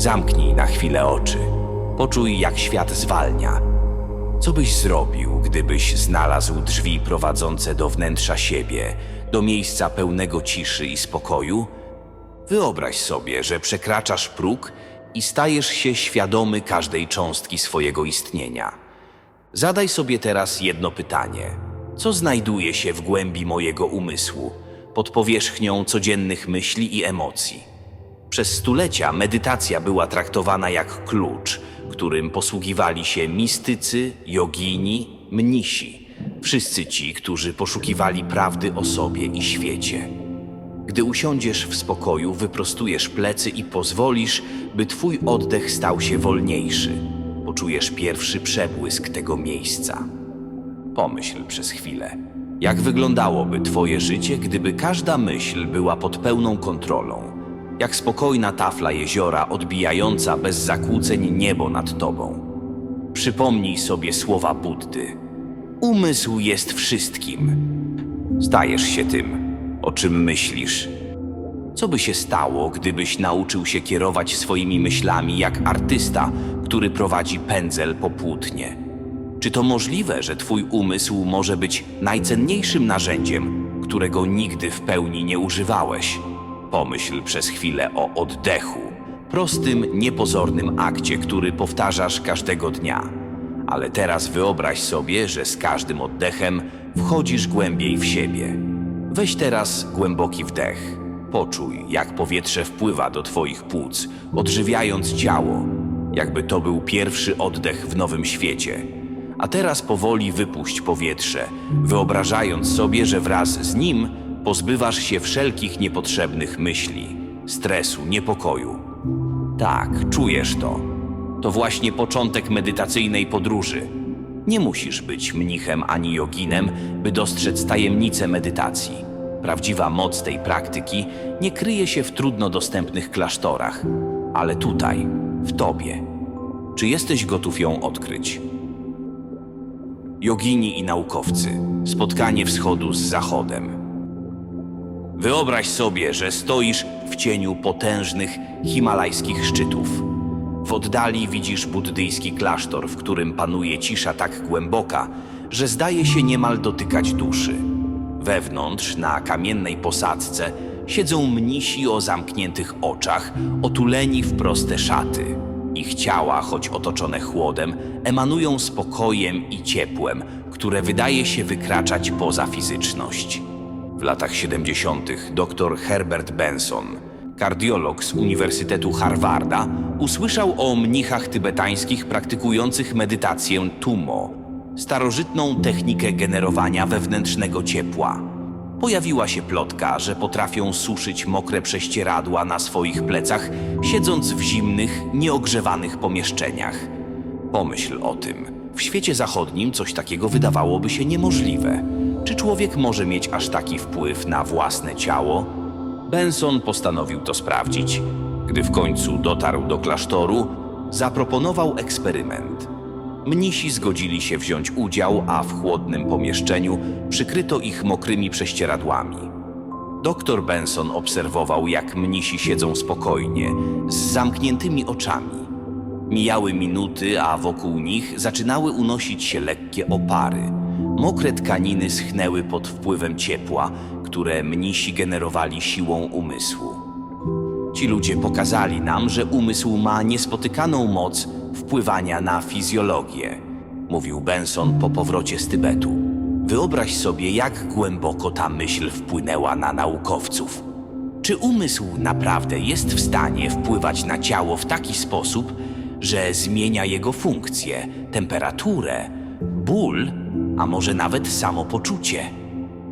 Zamknij na chwilę oczy. Poczuj, jak świat zwalnia. Co byś zrobił, gdybyś znalazł drzwi prowadzące do wnętrza siebie, do miejsca pełnego ciszy i spokoju? Wyobraź sobie, że przekraczasz próg i stajesz się świadomy każdej cząstki swojego istnienia. Zadaj sobie teraz jedno pytanie: co znajduje się w głębi mojego umysłu, pod powierzchnią codziennych myśli i emocji? Przez stulecia medytacja była traktowana jak klucz, którym posługiwali się mistycy, jogini, mnisi, wszyscy ci, którzy poszukiwali prawdy o sobie i świecie. Gdy usiądziesz w spokoju, wyprostujesz plecy i pozwolisz, by twój oddech stał się wolniejszy. Poczujesz pierwszy przebłysk tego miejsca. Pomyśl przez chwilę, jak wyglądałoby twoje życie, gdyby każda myśl była pod pełną kontrolą. Jak spokojna tafla jeziora odbijająca bez zakłóceń niebo nad tobą. Przypomnij sobie słowa Buddy. Umysł jest wszystkim. Stajesz się tym, o czym myślisz. Co by się stało, gdybyś nauczył się kierować swoimi myślami jak artysta, który prowadzi pędzel po płótnie? Czy to możliwe, że twój umysł może być najcenniejszym narzędziem, którego nigdy w pełni nie używałeś? Pomyśl przez chwilę o oddechu, prostym, niepozornym akcie, który powtarzasz każdego dnia. Ale teraz wyobraź sobie, że z każdym oddechem wchodzisz głębiej w siebie. Weź teraz głęboki wdech. Poczuj, jak powietrze wpływa do Twoich płuc, odżywiając ciało, jakby to był pierwszy oddech w nowym świecie. A teraz powoli wypuść powietrze, wyobrażając sobie, że wraz z nim pozbywasz się wszelkich niepotrzebnych myśli, stresu, niepokoju. Tak, czujesz to. To właśnie początek medytacyjnej podróży. Nie musisz być mnichem ani joginem, by dostrzec tajemnicę medytacji. Prawdziwa moc tej praktyki nie kryje się w trudno dostępnych klasztorach, ale tutaj, w tobie. Czy jesteś gotów ją odkryć? Jogini i naukowcy. Spotkanie wschodu z zachodem. Wyobraź sobie, że stoisz w cieniu potężnych himalajskich szczytów. W oddali widzisz buddyjski klasztor, w którym panuje cisza tak głęboka, że zdaje się niemal dotykać duszy. Wewnątrz, na kamiennej posadzce, siedzą mnisi o zamkniętych oczach, otuleni w proste szaty. Ich ciała, choć otoczone chłodem, emanują spokojem i ciepłem, które wydaje się wykraczać poza fizyczność. W latach 70. dr Herbert Benson, kardiolog z Uniwersytetu Harvarda, usłyszał o mnichach tybetańskich praktykujących medytację tumo, starożytną technikę generowania wewnętrznego ciepła. Pojawiła się plotka, że potrafią suszyć mokre prześcieradła na swoich plecach, siedząc w zimnych, nieogrzewanych pomieszczeniach. Pomyśl o tym. W świecie zachodnim coś takiego wydawałoby się niemożliwe. Czy człowiek może mieć aż taki wpływ na własne ciało? Benson postanowił to sprawdzić. Gdy w końcu dotarł do klasztoru, zaproponował eksperyment. Mnisi zgodzili się wziąć udział, a w chłodnym pomieszczeniu przykryto ich mokrymi prześcieradłami. Doktor Benson obserwował, jak mnisi siedzą spokojnie, z zamkniętymi oczami. Mijały minuty, a wokół nich zaczynały unosić się lekkie opary. Mokre tkaniny schnęły pod wpływem ciepła, które mnisi generowali siłą umysłu. Ci ludzie pokazali nam, że umysł ma niespotykaną moc wpływania na fizjologię, mówił Benson po powrocie z Tybetu. Wyobraź sobie, jak głęboko ta myśl wpłynęła na naukowców. Czy umysł naprawdę jest w stanie wpływać na ciało w taki sposób, że zmienia jego funkcję, temperaturę, ból, a może nawet samopoczucie?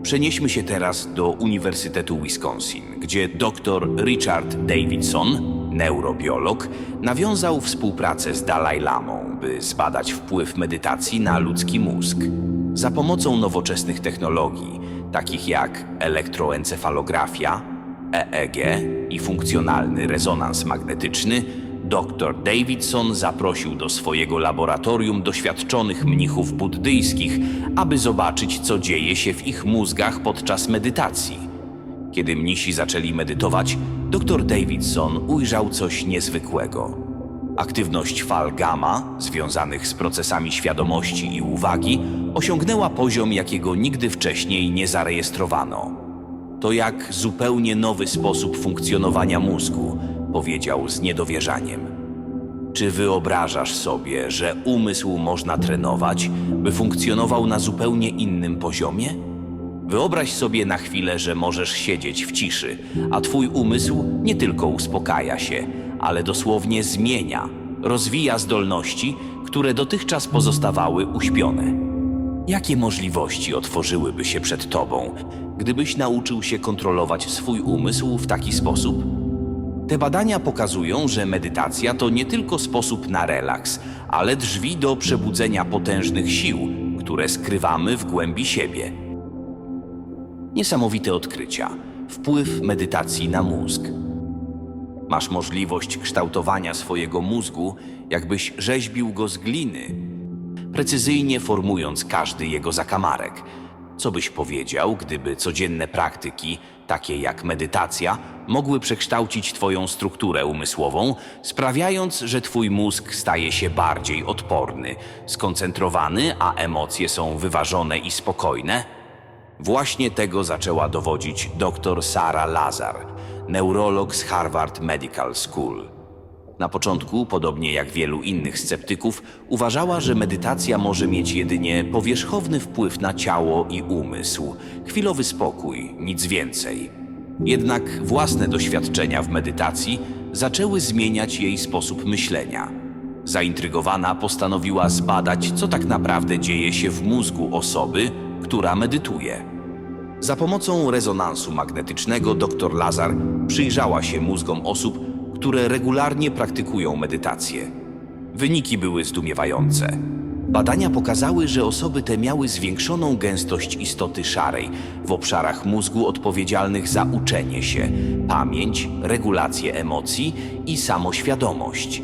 Przenieśmy się teraz do Uniwersytetu Wisconsin, gdzie dr Richard Davidson, neurobiolog, nawiązał współpracę z Dalai Lamą, by zbadać wpływ medytacji na ludzki mózg. Za pomocą nowoczesnych technologii, takich jak elektroencefalografia, EEG i funkcjonalny rezonans magnetyczny, dr Davidson zaprosił do swojego laboratorium doświadczonych mnichów buddyjskich, aby zobaczyć, co dzieje się w ich mózgach podczas medytacji. Kiedy mnisi zaczęli medytować, dr Davidson ujrzał coś niezwykłego. Aktywność fal gamma, związanych z procesami świadomości i uwagi, osiągnęła poziom, jakiego nigdy wcześniej nie zarejestrowano. To jak zupełnie nowy sposób funkcjonowania mózgu, powiedział z niedowierzaniem. Czy wyobrażasz sobie, że umysł można trenować, by funkcjonował na zupełnie innym poziomie? Wyobraź sobie na chwilę, że możesz siedzieć w ciszy, a twój umysł nie tylko uspokaja się, ale dosłownie zmienia, rozwija zdolności, które dotychczas pozostawały uśpione. Jakie możliwości otworzyłyby się przed tobą, gdybyś nauczył się kontrolować swój umysł w taki sposób? Te badania pokazują, że medytacja to nie tylko sposób na relaks, ale drzwi do przebudzenia potężnych sił, które skrywamy w głębi siebie. Niesamowite odkrycia. Wpływ medytacji na mózg. Masz możliwość kształtowania swojego mózgu, jakbyś rzeźbił go z gliny, precyzyjnie formując każdy jego zakamarek. Co byś powiedział, gdyby codzienne praktyki, takie jak medytacja, mogły przekształcić Twoją strukturę umysłową, sprawiając, że Twój mózg staje się bardziej odporny, skoncentrowany, a emocje są wyważone i spokojne? Właśnie tego zaczęła dowodzić dr Sara Lazar, neurolog z Harvard Medical School. Na początku, podobnie jak wielu innych sceptyków, uważała, że medytacja może mieć jedynie powierzchowny wpływ na ciało i umysł, chwilowy spokój, nic więcej. Jednak własne doświadczenia w medytacji zaczęły zmieniać jej sposób myślenia. Zaintrygowana postanowiła zbadać, co tak naprawdę dzieje się w mózgu osoby, która medytuje. Za pomocą rezonansu magnetycznego dr Lazar przyjrzała się mózgom osób, które regularnie praktykują medytację. Wyniki były zdumiewające. Badania pokazały, że osoby te miały zwiększoną gęstość istoty szarej w obszarach mózgu odpowiedzialnych za uczenie się, pamięć, regulację emocji i samoświadomość.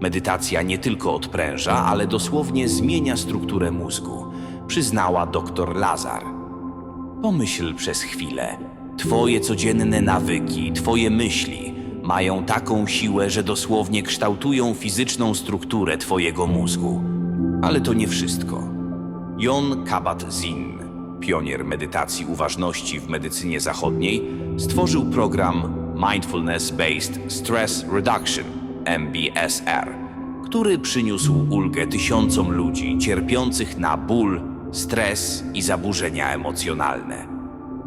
Medytacja nie tylko odpręża, ale dosłownie zmienia strukturę mózgu, przyznała dr Lazar. Pomyśl przez chwilę. Twoje codzienne nawyki, twoje myśli mają taką siłę, że dosłownie kształtują fizyczną strukturę twojego mózgu. Ale to nie wszystko. Jon Kabat-Zinn, pionier medytacji uważności w medycynie zachodniej, stworzył program Mindfulness Based Stress Reduction MBSR, który przyniósł ulgę tysiącom ludzi cierpiących na ból, stres i zaburzenia emocjonalne.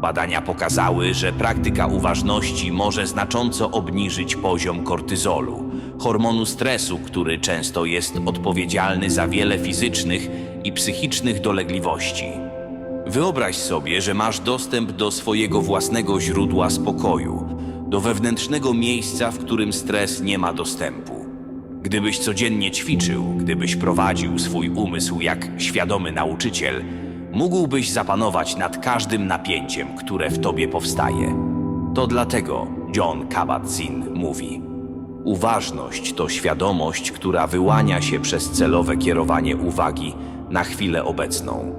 Badania pokazały, że praktyka uważności może znacząco obniżyć poziom kortyzolu, hormonu stresu, który często jest odpowiedzialny za wiele fizycznych i psychicznych dolegliwości. Wyobraź sobie, że masz dostęp do swojego własnego źródła spokoju, do wewnętrznego miejsca, w którym stres nie ma dostępu. Gdybyś codziennie ćwiczył, gdybyś prowadził swój umysł jak świadomy nauczyciel, mógłbyś zapanować nad każdym napięciem, które w tobie powstaje. To dlatego John Kabat-Zinn mówi: Uważność to świadomość, która wyłania się przez celowe kierowanie uwagi na chwilę obecną.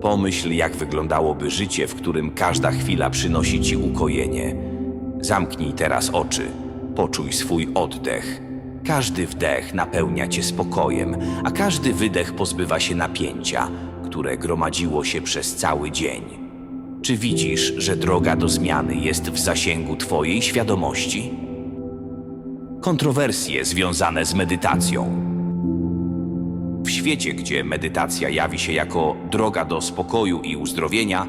Pomyśl, jak wyglądałoby życie, w którym każda chwila przynosi ci ukojenie. Zamknij teraz oczy, poczuj swój oddech. Każdy wdech napełnia cię spokojem, a każdy wydech pozbywa się napięcia, które gromadziło się przez cały dzień. Czy widzisz, że droga do zmiany jest w zasięgu twojej świadomości? Kontrowersje związane z medytacją. W świecie, gdzie medytacja jawi się jako droga do spokoju i uzdrowienia,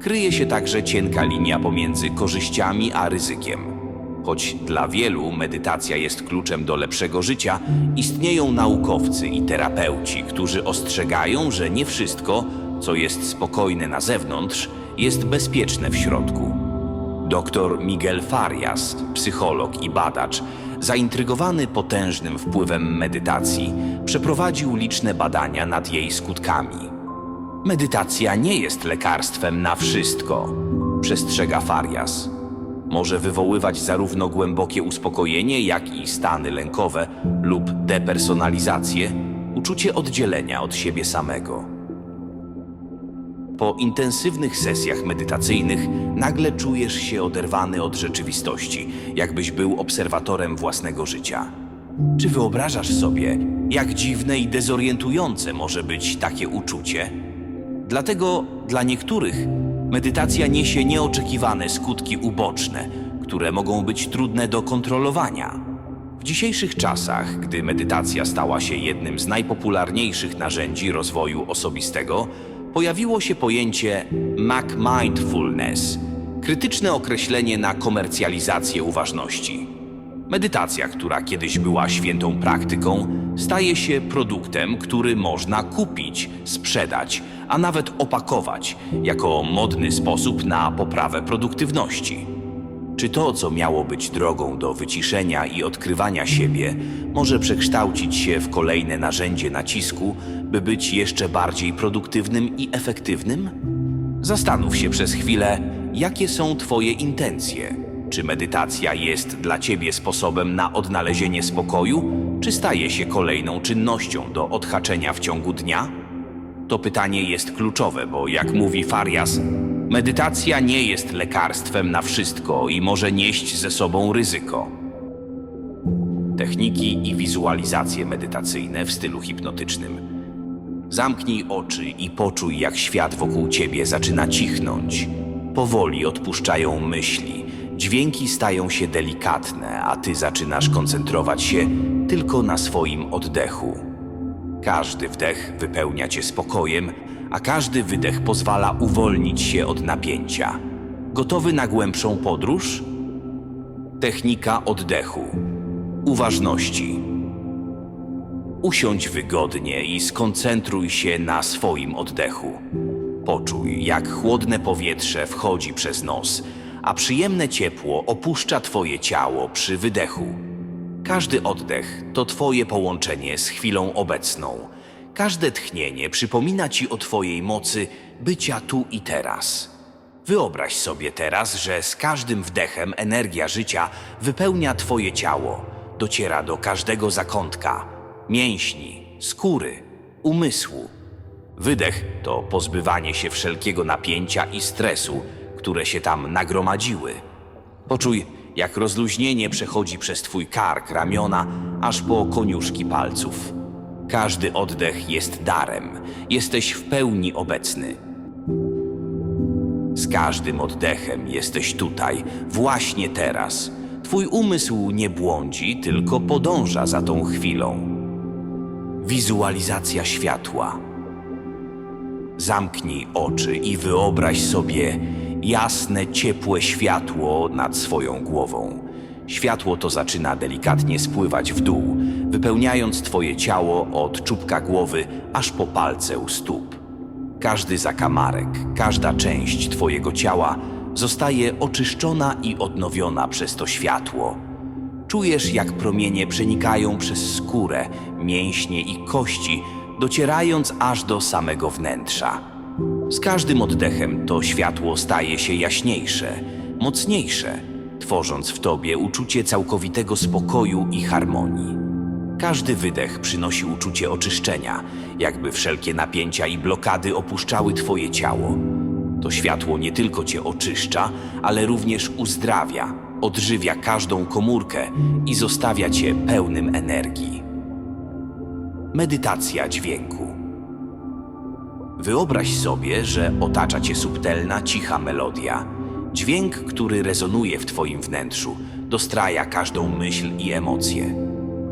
kryje się także cienka linia pomiędzy korzyściami a ryzykiem. Choć dla wielu medytacja jest kluczem do lepszego życia, istnieją naukowcy i terapeuci, którzy ostrzegają, że nie wszystko, co jest spokojne na zewnątrz, jest bezpieczne w środku. Dr Miguel Farias, psycholog i badacz, zaintrygowany potężnym wpływem medytacji, przeprowadził liczne badania nad jej skutkami. Medytacja nie jest lekarstwem na wszystko, przestrzega Farias. Może wywoływać zarówno głębokie uspokojenie, jak i stany lękowe lub depersonalizację, uczucie oddzielenia od siebie samego. Po intensywnych sesjach medytacyjnych nagle czujesz się oderwany od rzeczywistości, jakbyś był obserwatorem własnego życia. Czy wyobrażasz sobie, jak dziwne i dezorientujące może być takie uczucie? Dlatego dla niektórych medytacja niesie nieoczekiwane skutki uboczne, które mogą być trudne do kontrolowania. W dzisiejszych czasach, gdy medytacja stała się jednym z najpopularniejszych narzędzi rozwoju osobistego, pojawiło się pojęcie Mac Mindfulness, krytyczne określenie na komercjalizację uważności. Medytacja, która kiedyś była świętą praktyką, staje się produktem, który można kupić, sprzedać, a nawet opakować jako modny sposób na poprawę produktywności. Czy to, co miało być drogą do wyciszenia i odkrywania siebie, może przekształcić się w kolejne narzędzie nacisku, by być jeszcze bardziej produktywnym i efektywnym? Zastanów się przez chwilę, jakie są Twoje intencje. Czy medytacja jest dla Ciebie sposobem na odnalezienie spokoju, czy staje się kolejną czynnością do odhaczenia w ciągu dnia? To pytanie jest kluczowe, bo jak mówi Farias, medytacja nie jest lekarstwem na wszystko i może nieść ze sobą ryzyko. Techniki i wizualizacje medytacyjne w stylu hipnotycznym. Zamknij oczy i poczuj, jak świat wokół ciebie zaczyna cichnąć. Powoli odpuszczają myśli, dźwięki stają się delikatne, a ty zaczynasz koncentrować się tylko na swoim oddechu. Każdy wdech wypełnia cię spokojem, a każdy wydech pozwala uwolnić się od napięcia. Gotowy na głębszą podróż? Technika oddechu. Uważności. Usiądź wygodnie i skoncentruj się na swoim oddechu. Poczuj, jak chłodne powietrze wchodzi przez nos, a przyjemne ciepło opuszcza Twoje ciało przy wydechu. Każdy oddech to Twoje połączenie z chwilą obecną. Każde tchnienie przypomina Ci o Twojej mocy bycia tu i teraz. Wyobraź sobie teraz, że z każdym wdechem energia życia wypełnia Twoje ciało, dociera do każdego zakątka, mięśni, skóry, umysłu. Wydech to pozbywanie się wszelkiego napięcia i stresu, które się tam nagromadziły. Poczuj, jak rozluźnienie przechodzi przez Twój kark, ramiona, aż po koniuszki palców. Każdy oddech jest darem, jesteś w pełni obecny. Z każdym oddechem jesteś tutaj, właśnie teraz. Twój umysł nie błądzi, tylko podąża za tą chwilą. Wizualizacja światła. Zamknij oczy i wyobraź sobie jasne, ciepłe światło nad swoją głową. Światło to zaczyna delikatnie spływać w dół, wypełniając Twoje ciało od czubka głowy aż po palce u stóp. Każdy zakamarek, każda część Twojego ciała zostaje oczyszczona i odnowiona przez to światło. Czujesz, jak promienie przenikają przez skórę, mięśnie i kości, docierając aż do samego wnętrza. Z każdym oddechem to światło staje się jaśniejsze, mocniejsze, tworząc w tobie uczucie całkowitego spokoju i harmonii. Każdy wydech przynosi uczucie oczyszczenia, jakby wszelkie napięcia i blokady opuszczały twoje ciało. To światło nie tylko cię oczyszcza, ale również uzdrawia, odżywia każdą komórkę i zostawia cię pełnym energii. Medytacja dźwięku. Wyobraź sobie, że otacza cię subtelna, cicha melodia. Dźwięk, który rezonuje w twoim wnętrzu, dostraja każdą myśl i emocję.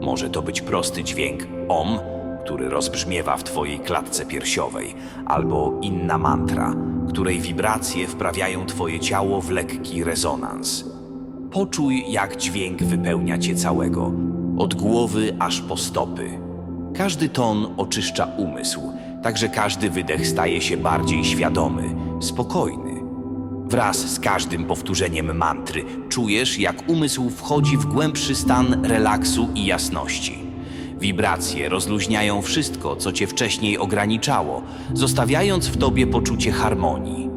Może to być prosty dźwięk OM, który rozbrzmiewa w twojej klatce piersiowej, albo inna mantra, której wibracje wprawiają twoje ciało w lekki rezonans. Poczuj, jak dźwięk wypełnia cię całego, od głowy aż po stopy. Każdy ton oczyszcza umysł, także każdy wydech staje się bardziej świadomy, spokojny. Wraz z każdym powtórzeniem mantry czujesz, jak umysł wchodzi w głębszy stan relaksu i jasności. Wibracje rozluźniają wszystko, co cię wcześniej ograniczało, zostawiając w tobie poczucie harmonii.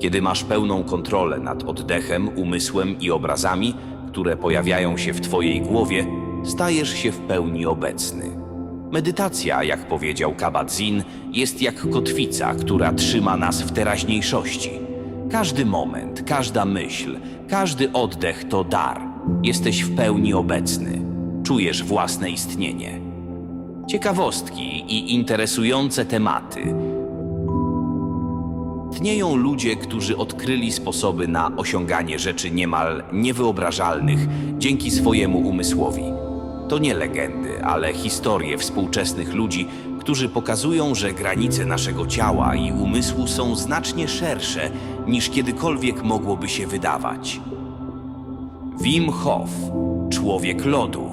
Kiedy masz pełną kontrolę nad oddechem, umysłem i obrazami, które pojawiają się w twojej głowie, stajesz się w pełni obecny. Medytacja, jak powiedział Kabat-Zinn, jest jak kotwica, która trzyma nas w teraźniejszości. Każdy moment, każda myśl, każdy oddech to dar. Jesteś w pełni obecny. Czujesz własne istnienie. Ciekawostki i interesujące tematy. Tnieją ludzie, którzy odkryli sposoby na osiąganie rzeczy niemal niewyobrażalnych dzięki swojemu umysłowi. To nie legendy, ale historie współczesnych ludzi, którzy pokazują, że granice naszego ciała i umysłu są znacznie szersze niż kiedykolwiek mogłoby się wydawać. Wim Hof, człowiek lodu.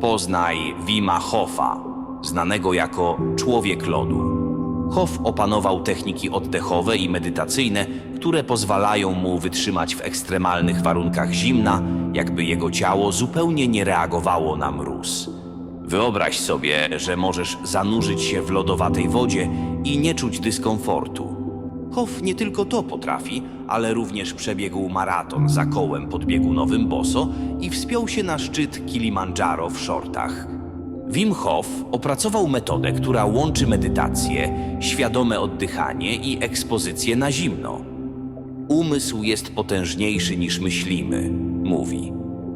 Poznaj Wima Hofa, znanego jako człowiek lodu. Hof opanował techniki oddechowe i medytacyjne, które pozwalają mu wytrzymać w ekstremalnych warunkach zimna, jakby jego ciało zupełnie nie reagowało na mróz. Wyobraź sobie, że możesz zanurzyć się w lodowatej wodzie i nie czuć dyskomfortu. Hof nie tylko to potrafi, ale również przebiegł maraton za kołem podbiegunowym boso i wspiął się na szczyt Kilimandżaro w shortach. Wim Hof opracował metodę, która łączy medytację, świadome oddychanie i ekspozycję na zimno. Umysł jest potężniejszy niż myślimy, mówi.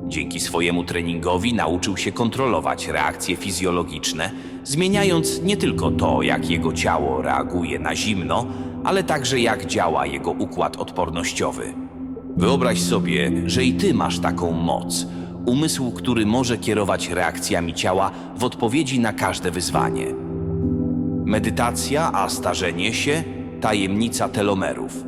Dzięki swojemu treningowi nauczył się kontrolować reakcje fizjologiczne, zmieniając nie tylko to, jak jego ciało reaguje na zimno, ale także jak działa jego układ odpornościowy. Wyobraź sobie, że i ty masz taką moc. Umysł, który może kierować reakcjami ciała w odpowiedzi na każde wyzwanie. Medytacja, a starzenie się tajemnica telomerów.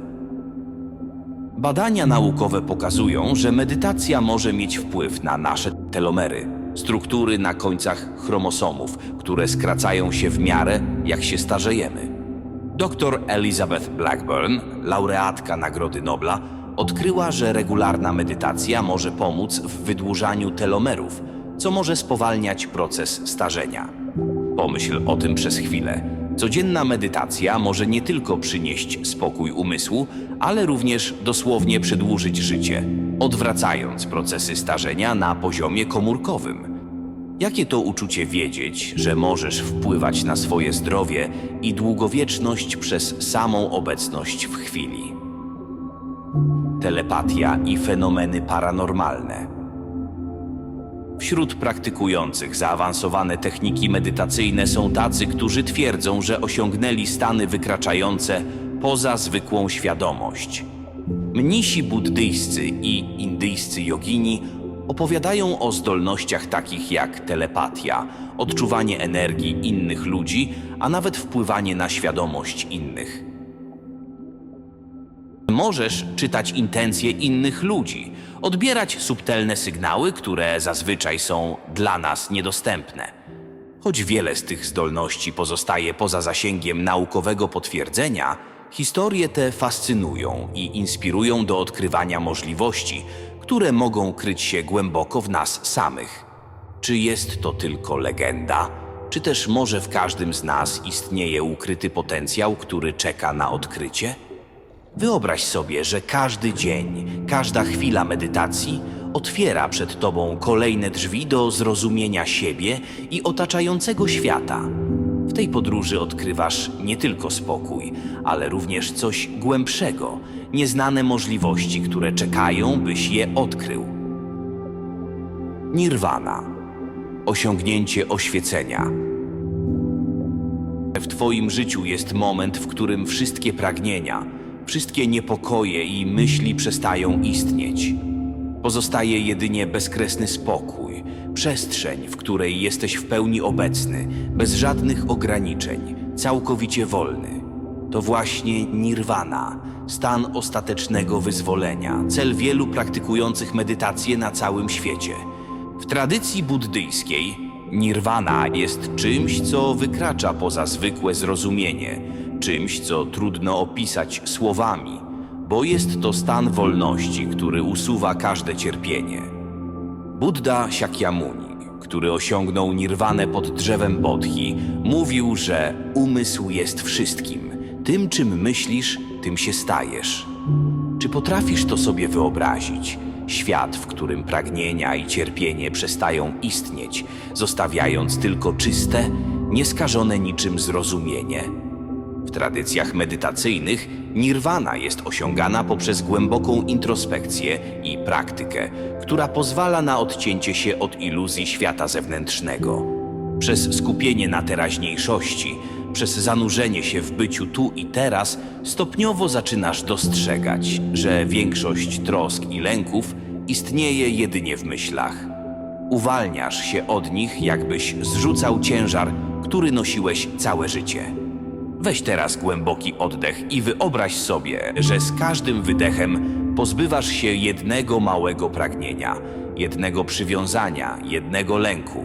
Badania naukowe pokazują, że medytacja może mieć wpływ na nasze telomery, struktury na końcach chromosomów, które skracają się w miarę jak się starzejemy. Dr Elizabeth Blackburn, laureatka Nagrody Nobla, odkryła, że regularna medytacja może pomóc w wydłużaniu telomerów, co może spowalniać proces starzenia. Pomyśl o tym przez chwilę. Codzienna medytacja może nie tylko przynieść spokój umysłu, ale również dosłownie przedłużyć życie, odwracając procesy starzenia na poziomie komórkowym. Jakie to uczucie wiedzieć, że możesz wpływać na swoje zdrowie i długowieczność przez samą obecność w chwili? Telepatia i fenomeny paranormalne. Wśród praktykujących zaawansowane techniki medytacyjne są tacy, którzy twierdzą, że osiągnęli stany wykraczające poza zwykłą świadomość. Mnisi buddyjscy i indyjscy jogini opowiadają o zdolnościach takich jak telepatia, odczuwanie energii innych ludzi, a nawet wpływanie na świadomość innych. Możesz czytać intencje innych ludzi, odbierać subtelne sygnały, które zazwyczaj są dla nas niedostępne. Choć wiele z tych zdolności pozostaje poza zasięgiem naukowego potwierdzenia, historie te fascynują i inspirują do odkrywania możliwości, które mogą kryć się głęboko w nas samych. Czy jest to tylko legenda, czy też może w każdym z nas istnieje ukryty potencjał, który czeka na odkrycie? Wyobraź sobie, że każdy dzień, każda chwila medytacji otwiera przed tobą kolejne drzwi do zrozumienia siebie i otaczającego świata. W tej podróży odkrywasz nie tylko spokój, ale również coś głębszego, nieznane możliwości, które czekają, byś je odkrył. Nirwana osiągnięcie oświecenia. W Twoim życiu jest moment, w którym wszystkie pragnienia, wszystkie niepokoje i myśli przestają istnieć. Pozostaje jedynie bezkresny spokój, przestrzeń, w której jesteś w pełni obecny, bez żadnych ograniczeń, całkowicie wolny. To właśnie nirwana, stan ostatecznego wyzwolenia, cel wielu praktykujących medytację na całym świecie. W tradycji buddyjskiej nirwana jest czymś, co wykracza poza zwykłe zrozumienie, czymś, co trudno opisać słowami, bo jest to stan wolności, który usuwa każde cierpienie. Buddha Shakyamuni, który osiągnął nirwanę pod drzewem Bodhi, mówił, że umysł jest wszystkim. Tym, czym myślisz, tym się stajesz. Czy potrafisz to sobie wyobrazić? Świat, w którym pragnienia i cierpienie przestają istnieć, zostawiając tylko czyste, nieskażone niczym zrozumienie. W tradycjach medytacyjnych nirwana jest osiągana poprzez głęboką introspekcję i praktykę, która pozwala na odcięcie się od iluzji świata zewnętrznego. Przez skupienie na teraźniejszości, przez zanurzenie się w byciu tu i teraz, stopniowo zaczynasz dostrzegać, że większość trosk i lęków istnieje jedynie w myślach. Uwalniasz się od nich, jakbyś zrzucał ciężar, który nosiłeś całe życie. Weź teraz głęboki oddech i wyobraź sobie, że z każdym wydechem pozbywasz się jednego małego pragnienia, jednego przywiązania, jednego lęku.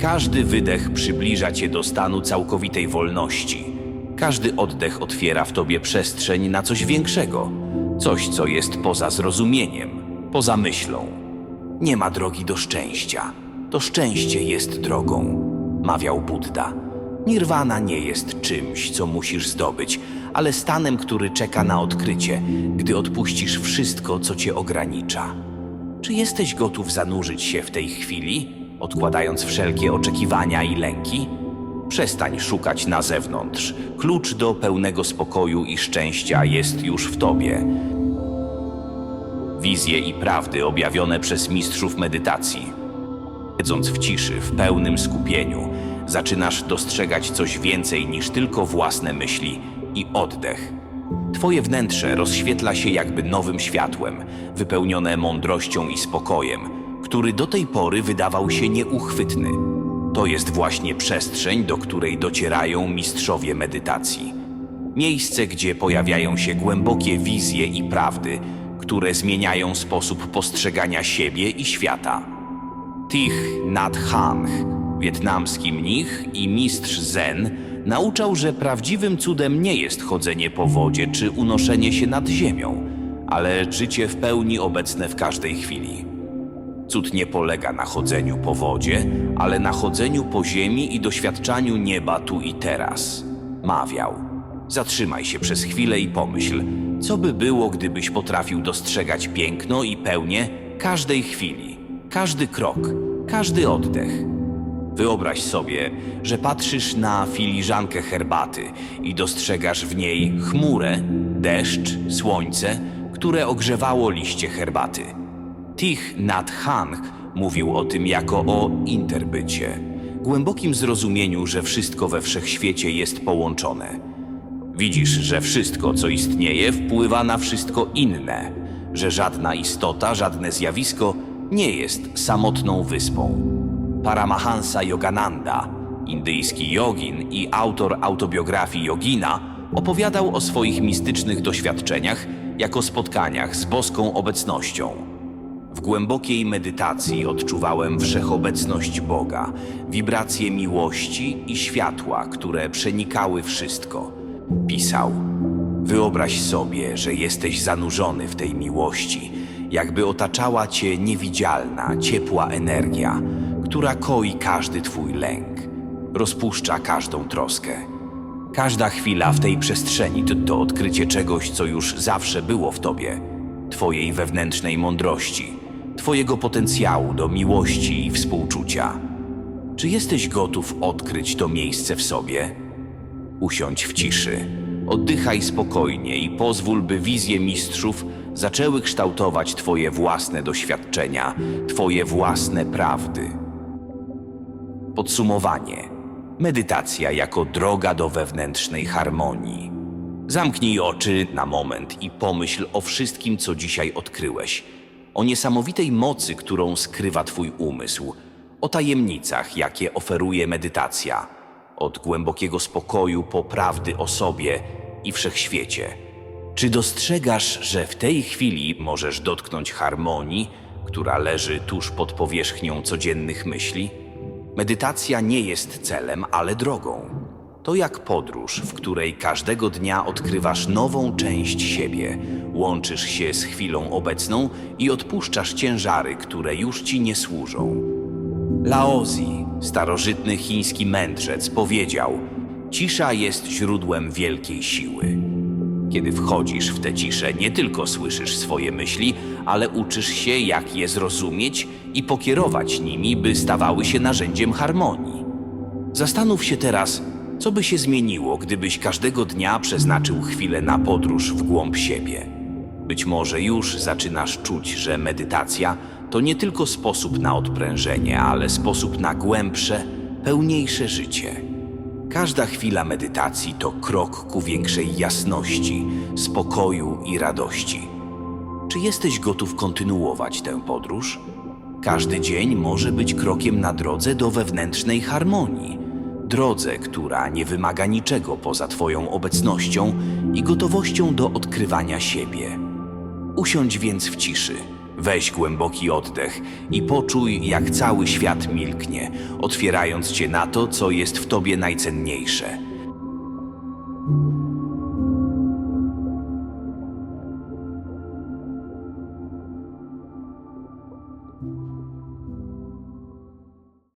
Każdy wydech przybliża cię do stanu całkowitej wolności. Każdy oddech otwiera w tobie przestrzeń na coś większego, coś, co jest poza zrozumieniem, poza myślą. Nie ma drogi do szczęścia. To szczęście jest drogą, mawiał Buddha. Nirwana nie jest czymś, co musisz zdobyć, ale stanem, który czeka na odkrycie, gdy odpuścisz wszystko, co cię ogranicza. Czy jesteś gotów zanurzyć się w tej chwili, odkładając wszelkie oczekiwania i lęki? Przestań szukać na zewnątrz. Klucz do pełnego spokoju i szczęścia jest już w tobie. Wizje i prawdy objawione przez mistrzów medytacji. Siedząc w ciszy, w pełnym skupieniu, zaczynasz dostrzegać coś więcej niż tylko własne myśli i oddech. Twoje wnętrze rozświetla się jakby nowym światłem, wypełnione mądrością i spokojem, który do tej pory wydawał się nieuchwytny. To jest właśnie przestrzeń, do której docierają mistrzowie medytacji. Miejsce, gdzie pojawiają się głębokie wizje i prawdy, które zmieniają sposób postrzegania siebie i świata. Thich Nhat Hanh, wietnamski mnich i mistrz Zen, nauczał, że prawdziwym cudem nie jest chodzenie po wodzie czy unoszenie się nad ziemią, ale życie w pełni obecne w każdej chwili. Cud nie polega na chodzeniu po wodzie, ale na chodzeniu po ziemi i doświadczaniu nieba tu i teraz. Mawiał. Zatrzymaj się przez chwilę i pomyśl, co by było, gdybyś potrafił dostrzegać piękno i pełnię każdej chwili, każdy krok, każdy oddech. Wyobraź sobie, że patrzysz na filiżankę herbaty i dostrzegasz w niej chmurę, deszcz, słońce, które ogrzewało liście herbaty. Thich Nhat Hanh mówił o tym jako o interbycie, głębokim zrozumieniu, że wszystko we wszechświecie jest połączone. Widzisz, że wszystko, co istnieje, wpływa na wszystko inne, że żadna istota, żadne zjawisko nie jest samotną wyspą. Paramahansa Yogananda, indyjski jogin i autor autobiografii jogina, opowiadał o swoich mistycznych doświadczeniach jako spotkaniach z boską obecnością. W głębokiej medytacji odczuwałem wszechobecność Boga, wibracje miłości i światła, które przenikały wszystko. Pisał: Wyobraź sobie, że jesteś zanurzony w tej miłości, jakby otaczała cię niewidzialna, ciepła energia, która koi każdy twój lęk, rozpuszcza każdą troskę. Każda chwila w tej przestrzeni to, to odkrycie czegoś, co już zawsze było w tobie, twojej wewnętrznej mądrości, twojego potencjału do miłości i współczucia. Czy jesteś gotów odkryć to miejsce w sobie? Usiądź w ciszy, oddychaj spokojnie i pozwól, by wizje mistrzów zaczęły kształtować Twoje własne doświadczenia, Twoje własne prawdy. Podsumowanie. Medytacja jako droga do wewnętrznej harmonii. Zamknij oczy na moment i pomyśl o wszystkim, co dzisiaj odkryłeś. O niesamowitej mocy, którą skrywa Twój umysł. O tajemnicach, jakie oferuje medytacja. Od głębokiego spokoju po prawdy o sobie i wszechświecie. Czy dostrzegasz, że w tej chwili możesz dotknąć harmonii, która leży tuż pod powierzchnią codziennych myśli? Medytacja nie jest celem, ale drogą. To jak podróż, w której każdego dnia odkrywasz nową część siebie, łączysz się z chwilą obecną i odpuszczasz ciężary, które już ci nie służą. Laozi, starożytny chiński mędrzec, powiedział: Cisza jest źródłem wielkiej siły. Kiedy wchodzisz w tę ciszę, nie tylko słyszysz swoje myśli, ale uczysz się, jak je zrozumieć i pokierować nimi, by stawały się narzędziem harmonii. Zastanów się teraz, co by się zmieniło, gdybyś każdego dnia przeznaczył chwilę na podróż w głąb siebie. Być może już zaczynasz czuć, że medytacja to nie tylko sposób na odprężenie, ale sposób na głębsze, pełniejsze życie. Każda chwila medytacji to krok ku większej jasności, spokoju i radości. Czy jesteś gotów kontynuować tę podróż? Każdy dzień może być krokiem na drodze do wewnętrznej harmonii. Drodze, która nie wymaga niczego poza Twoją obecnością i gotowością do odkrywania siebie. Usiądź więc w ciszy, Weź głęboki oddech i poczuj, jak cały świat milknie, otwierając cię na to, co jest w tobie najcenniejsze.